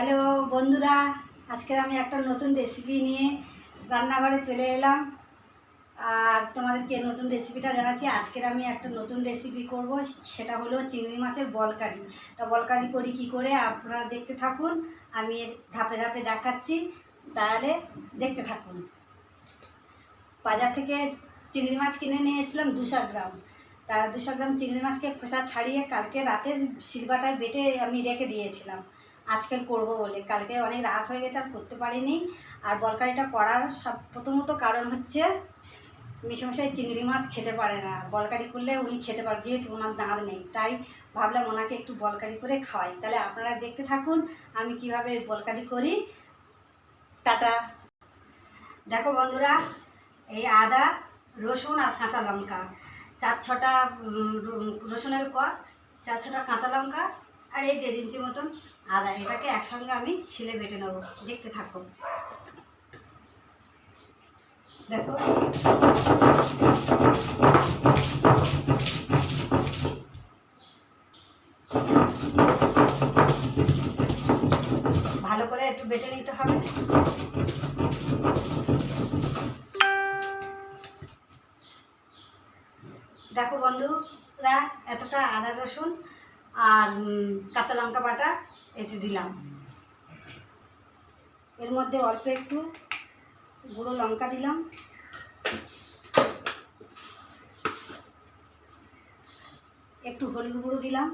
Hello বন্ধুরা আজকের আমি একটা নতুন রেসিপি নিয়ে রান্নাঘরে চলে এলাম। আর তোমাদেরকে নতুন রেসিপিটা জানাচ্ছি, আজকের আমি একটা নতুন রেসিপি করব, সেটা হলো চিংড়ি মাছের বলকারি। তা বলকারি করি কি করে, আপনারা দেখতে থাকুন, আমি ধাপে ধাপে দেখাচ্ছি, তাহলে দেখতে থাকুন। বাজার থেকে চিংড়ি মাছ কিনে নিয়ে এসেছিলাম দুশো গ্রাম। তা দুশো গ্রাম চিংড়ি মাছকে খোসা ছাড়িয়ে কালকে রাতে শিলবাটায় বেটে আমি রেখে দিয়েছিলাম। আজকাল করব বলে। কালকে অনেক রাত হয়ে গেছে, আর করতে পারিনি। আর বলকারিটা করার সব, প্রথমত কারণ হচ্ছে মিশমশাই চিংড়ি মাছ খেতে পারে না। বলকারি করলে উনি খেতে পারে, যেহেতু ওনার দাঁত নেই। তাই ভাবলাম ওনাকে একটু বলকারি করে খাওয়াই। তাহলে আপনারা দেখতে থাকুন আমি কীভাবে বলকারি করি। টাটা। দেখো বন্ধুরা, এই আদা, রসুন আর কাঁচা লঙ্কা। চার ছটা রসুনের ক, চার ছটা কাঁচা লঙ্কা আর এই দেড় ইঞ্চি মতন আদা এটাকে একসঙ্গে আমি শিলে বেটে নেব। দেখতে থাকো দেখো। ভালো করে একটু বেটে নিতে হবে। দেখো বন্ধুরা, এতটা আদা রসুন আর কাঁচা লঙ্কা বাটা এতে দিলাম। এর মধ্যে অল্প একটু গুঁড়ো লঙ্কা দিলাম। একটু হলুদ গুঁড়ো দিলাম।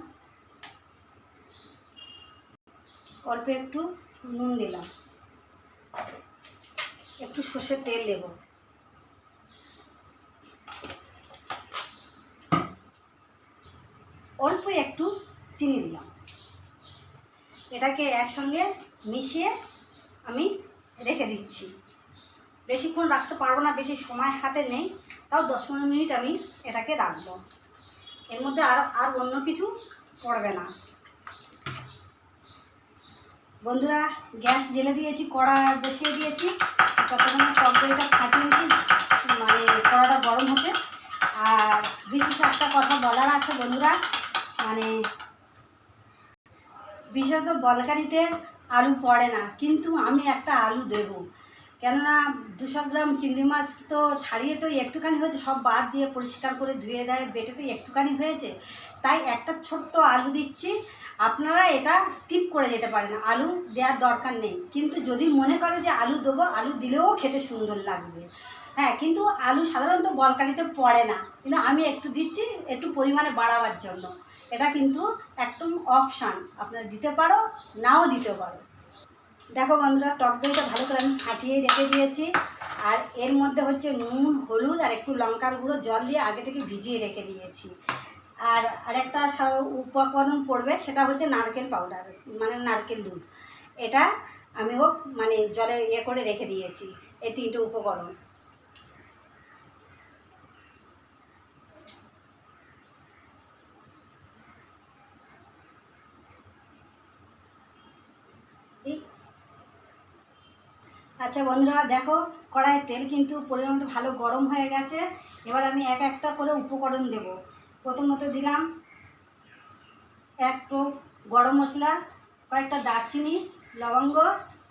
অল্প একটু নুন দিলাম। একটু সর্ষের তেল দেবো অল্প একটু চিনি দিলাম। এটাকে একসঙ্গে মিশিয়ে আমি রেখে দিচ্ছি। বেশিক্ষণ রাখতে পারব না, বেশি সময় হাতে নেই, তাও দশ পনেরো মিনিট আমি এটাকে রাখব। এর মধ্যে আর আর অন্য কিছু পড়বে না। বন্ধুরা, গ্যাস জেলে দিয়েছি, কড়া বসিয়ে দিয়েছি। ততক্ষণে টক দইটা ফাটিয়েছি মানে কড়াটা গরম হতে আর বিশেষ একটা কথা বলার আছে বন্ধুরা মানে বিশেষত বলকারিতে আলু পড়ে না, কিন্তু আমি একটা আলু দেব। কেননা দুশো গ্রাম চিংড়ি মাছ তো ছাড়িয়ে তো একটুখানি হয়েছে, সব বাদ দিয়ে পরিষ্কার করে ধুয়ে দেয়, বেটে তো একটুখানি হয়েছে। তাই একটা ছোট্ট আলু দিচ্ছি, আপনারা এটা স্কিপ করে যেতে পারেন, আলু দেওয়ার দরকার নেই। কিন্তু যদি মনে করে যে আলু দেবো, আলু দিলেও খেতে সুন্দর লাগবে। হ্যাঁ কিন্তু আলু সাধারণত বলকারিতে পড়ে না। কিন্তু আমি একটু দিচ্ছি, একটু পরিমাণে বাড়াবার জন্য। এটা কিন্তু একদম অপশান আপনারা দিতে পারো, নাও দিতে পারো। দেখো বন্ধুরা, টক দইটা ভালো করে আমি ফাটিয়ে রেখে দিয়েছি। আর এর মধ্যে হচ্ছে নুন, হলুদ আর একটু লঙ্কার গুঁড়ো, জল দিয়ে আগে থেকে ভিজিয়ে রেখে দিয়েছি। আর আরেকটা উপকরণ পড়বে, সেটা হচ্ছে নারকেল পাউডার মানে নারকেল দুধ। এটা আমিও মানে জলে ইয়ে করে রেখে দিয়েছি, এই তিনটে উপকরণ। আচ্ছা বন্ধুরা, দেখো কড়াইয়ের তেল কিন্তু পরিমাণ মতো ভালো গরম হয়ে গেছে। এবার আমি এক একটা করে উপকরণ দেব। প্রথমত দিলাম এক একটু গরম মশলা, কয়েকটা দারচিনি, লবঙ্গ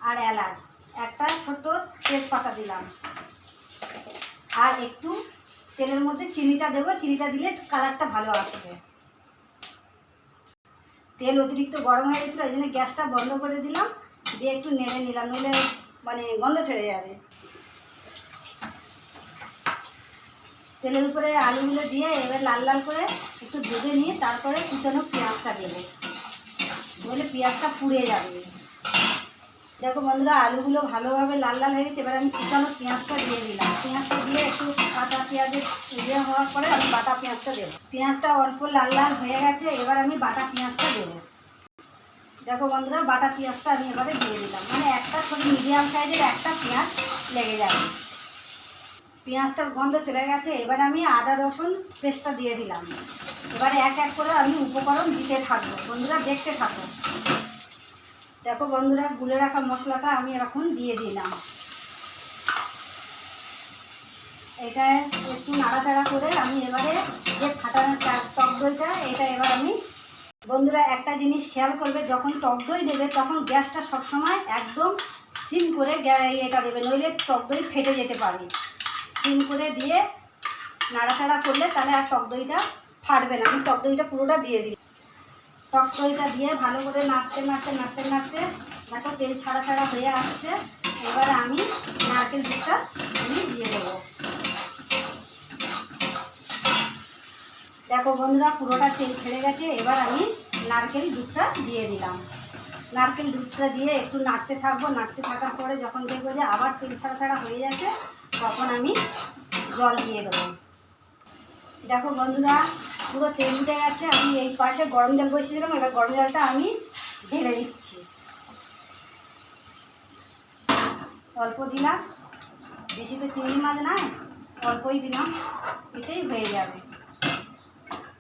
আর এলাচ। একটা ছোট তেজপাতা দিলাম। আর একটু তেলের মধ্যে চিনিটা দেবো। চিনিটা দিলে কালারটা ভালো আসবে। তেল অতিরিক্ত গরম হয়ে গেছিল ওই জন্য গ্যাসটা বন্ধ করে দিলাম। দিয়ে একটু নেড়ে নিলাম। নইলে মানে গন্ধ ছেড়ে যাবে। তেলের উপরে আলুগুলো দিয়ে এবার লাল লাল করে একটু ভেজে নিয়ে তারপরে কুচানো পেঁয়াজটা দেবো। বলে পেঁয়াজটা পুড়ে যাবে। দেখো বন্ধুরা, আলুগুলো ভালোভাবে লাল লাল হয়ে গেছে। এবার আমি কুচানো পেঁয়াজটা দিয়ে দিলাম। পেঁয়াজটা দিয়ে একটু কাঁচা পেঁয়াজের ইয়ে হওয়ার পরে আমি বাটা পেঁয়াজটা দেবো। পেঁয়াজটা অল্প লাল লাল হয়ে গেছে। এবার আমি বাটা পেঁয়াজটা দেবো। দেখো বন্ধুরা, বাটা পেঁয়াজটা আমি এবারে দিয়ে দিলাম। মানে একটা ছোট মিডিয়াম সাইজের একটা পেঁয়াজ লেগে যাবে। পেঁয়াজটার গন্ধ চলে গেছে, এবার আমি আদা, রসুন পেস্টটা দিয়ে দিলাম। এবারে এক এক করে আমি উপকরণ দিতে থাকব। বন্ধুরা, দেখতে থাকো। দেখো বন্ধুরা, গুলে রাখা মশলাটা আমি এখন দিয়ে দিলাম। এটা একটু নাড়াচাড়া করে আমি এবারে যে ফাটানো টক দইটা, এটা এবার আমি বন্ধুরা, একটা জিনিস খেয়াল করবে, যখন টক দই দেবে, তখন গ্যাসটা সবসময় একদম সিম করে এটা দেবে, নইলে টক দই ফেটে যেতে পারে সিম করে দিয়ে নাড়াচাড়া করলে তাহলে আর টক দইটা ফাটবে না। আমি টক দইটা পুরোটা দিয়ে দিই। টক দইটা দিয়ে ভালো করে নাড়তে নাড়তে নাড়তে নাড়তে, দেখো তেল ছাড়া ছাড়া হয়ে আসছে। এবার আমি নারকেল দুধটা আমি দিয়ে দেবো। দেখো বন্ধুরা, পুরোটা তেল ছেড়ে গেছে। এবার আমি নারকেল দুধটা দিয়ে দিলাম। নারকেল দুধটা দিয়ে একটু নাড়তে থাকব। নাড়তে থাকার পরে যখন দেখব যে আবার তেল ছাড়া ছাড়া হয়ে যাচ্ছে তখন আমি জল দিয়ে দেবো। দেখো বন্ধুরা, পুরো তেল উঠে গেছে। আমি এই পাশে গরম জল বসিয়েছিলাম। এবার গরম জলটা আমি ঢেলে দিচ্ছি। অল্প দিলাম। বেশি তো চিংড়ি মাছ নাই অল্পই দিলাম। এটাই হয়ে যাবে।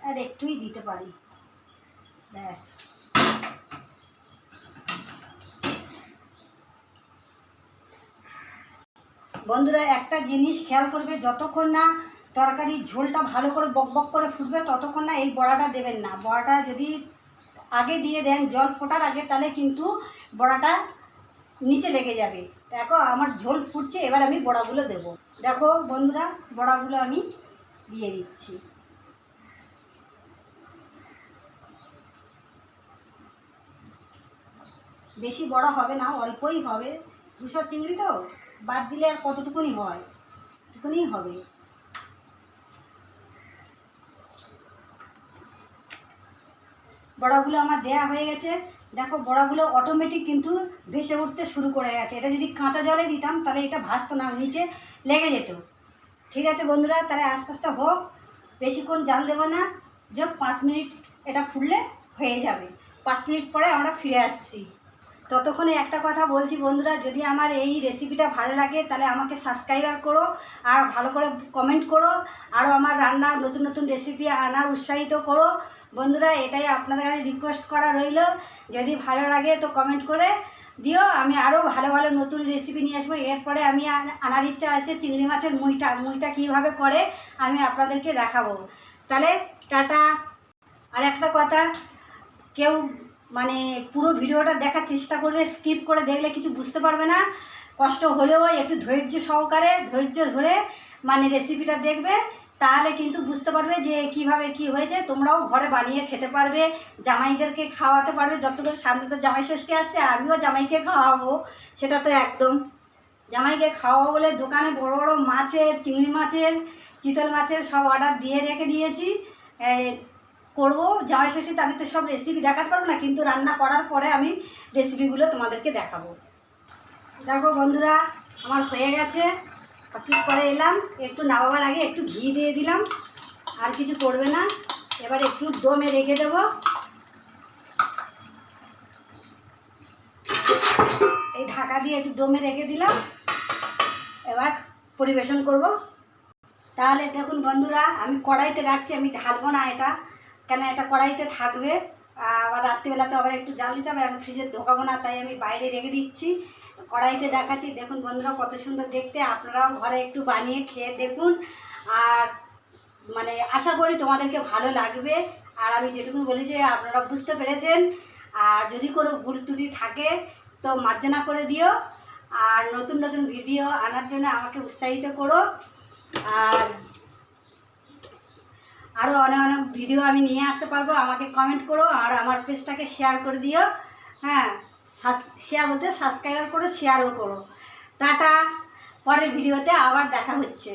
আর একটুই দিতে পারি। ব্যাস। বন্ধুরা, একটা জিনিস খেয়াল করবে, যতক্ষণ না তরকারির ঝোলটা ভালো করে বক বক করে ফুটবে, ততক্ষণ না এই বড়াটা দেবেন না। বড়াটা যদি আগে দিয়ে দেন, জল ফোটার আগে, তাহলে কিন্তু বড়াটা নিচে লেগে যাবে। দেখো, আমার ঝোল ফুটছে, এবার আমি বড়াগুলো দেবো। দেখো বন্ধুরা, বড়াগুলো আমি দিয়ে দিচ্ছি। বেশি বড় হবে না, অল্পই হবে। দুশো চিংড়ি তো, বাদ দিলে আর কতটুকুনি হয়? টুকুনি হবে। বড়াগুলো আমার দেয়া হয়ে গেছে। দেখো, বড়াগুলো অটোমেটিক কিন্তু ভেসে উঠতে শুরু করে গেছে। এটা যদি কাঁচা জলে দিতাম, তাহলে এটা ভাসতো না, নিচে লেগে যেত। ঠিক আছে বন্ধুরা, তাহলে আস্তে আস্তে হোক। বেশিক্ষণ জাল দেবো না। যে পাঁচ মিনিট এটা ফুললে হয়ে যাবে। পাঁচ মিনিট পরে আমরা ফিরে আসছি। ততক্ষণে একটা কথা বলছি বন্ধুরা, যদি আমার এই রেসিপিটা ভালো লাগে, তাহলে আমাকে সাবস্ক্রাইবার করো, আর ভালো করে কমেন্ট করো আরও আমার রান্না, নতুন নতুন রেসিপি আনার উৎসাহিত করো। বন্ধুরা, এটাই আপনাদের কাছে রিকোয়েস্ট করা রইল। যদি ভালো লাগে তো কমেন্ট করে দিও, আমি আরও ভালো ভালো নতুন রেসিপি নিয়ে আসব। এরপরে আমি আনার ইচ্ছা আছে চিংড়ি মাছের মুইটা মুইটা কীভাবে করে আমি আপনাদেরকে দেখাবো। তাহলে টাটা। আর একটা কথা, কেউ মানে পুরো ভিডিওটা দেখার চেষ্টা করবে স্কিপ করে দেখলে কিছু বুঝতে পারবে না। কষ্ট হলেও একটু ধৈর্য সহকারে, ধৈর্য ধরে মানে রেসিপিটা দেখবে, তাহলে কিন্তু বুঝতে পারবে যে কীভাবে কি হয়েছে। তোমরাও ঘরে বানিয়ে খেতে পারবে, জামাইদেরকে খাওয়াতে পারবে। যত করে সামনে তো জামাই ষষ্ঠী আসছে, আমিও জামাইকে খাওয়াবো, সেটা তো একদম। জামাইকে খাওয়াবো বলে দোকানে বড় বড় মাছের, চিংড়ি মাছের, চিতল মাছের সব অর্ডার দিয়ে রেখে দিয়েছি। করব জামাই ষষ্ঠীতে আমি তো সব রেসিপি দেখাতে পারব না, কিন্তু রান্না করার পরে আমি রেসিপিগুলো তোমাদেরকে দেখাবো। দেখো বন্ধুরা, আমার হয়ে গেছে। কষির পরে এলাম, একটু নামাবার আগে একটু ঘি দিয়ে দিলাম, আর কিছু করবে না। এবার একটু দমে রেখে দেবো। এই ঢাকা দিয়ে একটু দমে রেখে দিলাম। এবার পরিবেশন করব। তাহলে দেখুন বন্ধুরা, আমি কড়াইতে রাখছি, আমি ঢালবো না এটা। কেন এটা কড়াইতে থাকবে? আবার রাত্রিবেলাতে আবার একটু জাল দিতে হবে, আমি ফ্রিজে ঢোকাবো না, তাই আমি বাইরে রেখে দিচ্ছি। কড়াইতে দেখাচ্ছি, দেখুন বন্ধুরা কত সুন্দর দেখতে, আপনারাও ঘরে একটু বানিয়ে খেয়ে দেখুন। আর মানে আশা করি তোমাদেরকে ভালো লাগবে। আর আমি যেটুকু বলেছি, আপনারা বুঝতে পেরেছেন। আর যদি কোনো ভুল ত্রুটি থাকে, তো মার্জনা করে দিও। আর নতুন নতুন ভিডিও আনার জন্য আমাকে উৎসাহিত করো। আর আরও অনেক অনেক ভিডিও আমি নিয়ে আসতে পারব, আমাকে কমেন্ট করো আর আমার পেজটাকে শেয়ার করে দিও হ্যাঁ শেয়ার বলতে সাবস্ক্রাইবার করো শেয়ারও করো। টাটা, পরের ভিডিওতে আবার দেখা হচ্ছে।